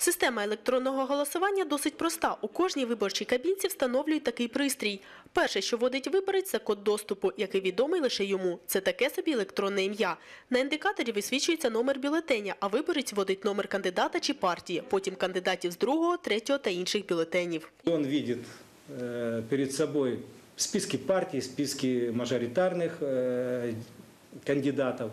Система електронного голосування досить проста. У кожній виборчій кабінці встановлюють такий пристрій. Перше, що вводить виборець, це код доступу, який відомий лише йому. Це таке собі електронне ім'я. На індикаторі висвічується номер бюлетеня, а виборець вводить номер кандидата чи партії, потім кандидатів з другого, третього та інших бюлетенів. Он видит э, перед собой списки партий, списки мажоритарных э, кандидатов,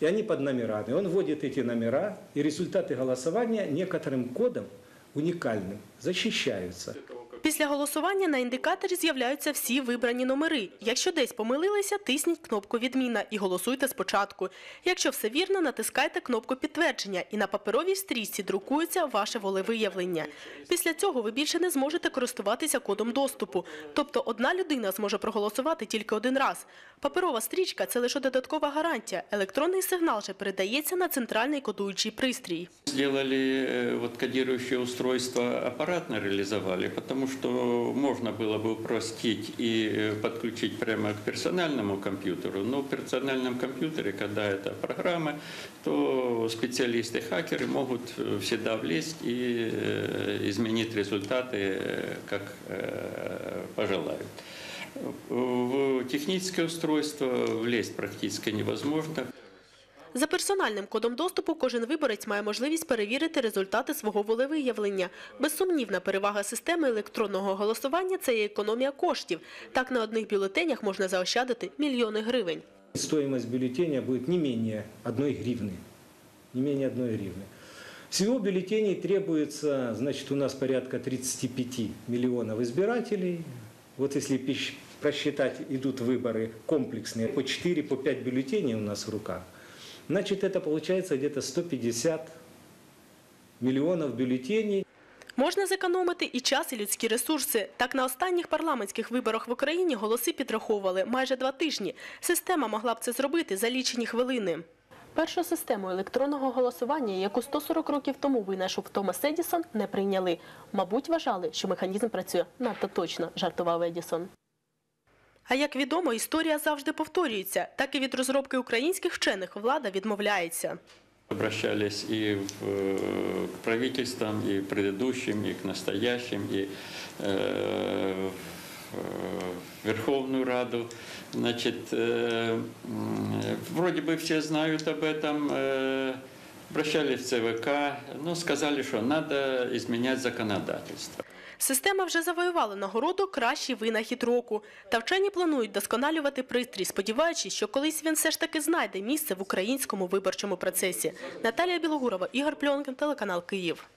и они под номерами. Он вводит эти номера, и результаты голосования некоторым кодом уникальным защищаются. Після голосування на індикаторі з'являються всі вибрані номери. Якщо десь помилилися, тисніть кнопку «Відміна» і голосуйте спочатку. Якщо все вірно, натискайте кнопку «Підтвердження» і на паперовій стрічці друкується ваше волевиявлення. Після цього ви більше не зможете користуватися кодом доступу. Тобто одна людина зможе проголосувати тільки один раз. Паперова стрічка – це лише додаткова гарантія. Електронний сигнал же передається на центральний кодуючий пристрій. Сделали э, вот кодирующее устройство аппаратно реализовали, потому что можно было бы упростить и э, подключить прямо к персональному компьютеру, но в персональном компьютере, когда это программа, то специалисты-хакеры могут э, всегда влезть и э, изменить результаты, э, как э, пожелают. В техническое устройство влезть практически невозможно. За персональним кодом доступу кожен виборець має можливість перевірити результати свого волевиявлення. Безсумнівна перевага системи електронного голосування – це і економія коштів. Так на одних бюлетенях можна заощадити мільйони гривень. Стоимость бюллетеня будет не менее одной гривны. Не менее одной гривны. Всего бюллетеней требуется, значит, у нас порядка 35 миллионов избирателей. Вот если пищ- просчитать, идут выборы комплексные, по 4, по 5 бюллетеней у нас в руках, значит, это получается где-то 150 миллионов бюллетеней. Можна зекономити і час, і людські ресурси. Так на останніх парламентських виборах в Україні голоси підраховували майже два тижні. Система могла б це зробити за лічені хвилини. Першу систему електронного голосування, яку 140 років тому винайшов Томас Едісон, не прийняли. Мабуть, вважали, що механізм працює надто точно, жартував Едісон. А як відомо, історія завжди повторюється. Так і від розробки українських вчених влада відмовляється. Обращались и в, э, к правительствам, и предыдущим, и к настоящим, и э, в э, Верховную Раду. Значит, э, м, вроде бы все знают об этом, э, обращались в ЦВК, но сказали, что надо изменять законодательство. Система вже завоювала нагороду «Кращий винахід року». Та вчені планують досконалювати пристрій, сподіваючись, що колись він все ж таки знайде місце в українському виборчому процесі. Наталія Білогурова, Ігор Пльонкін, телеканал «Київ».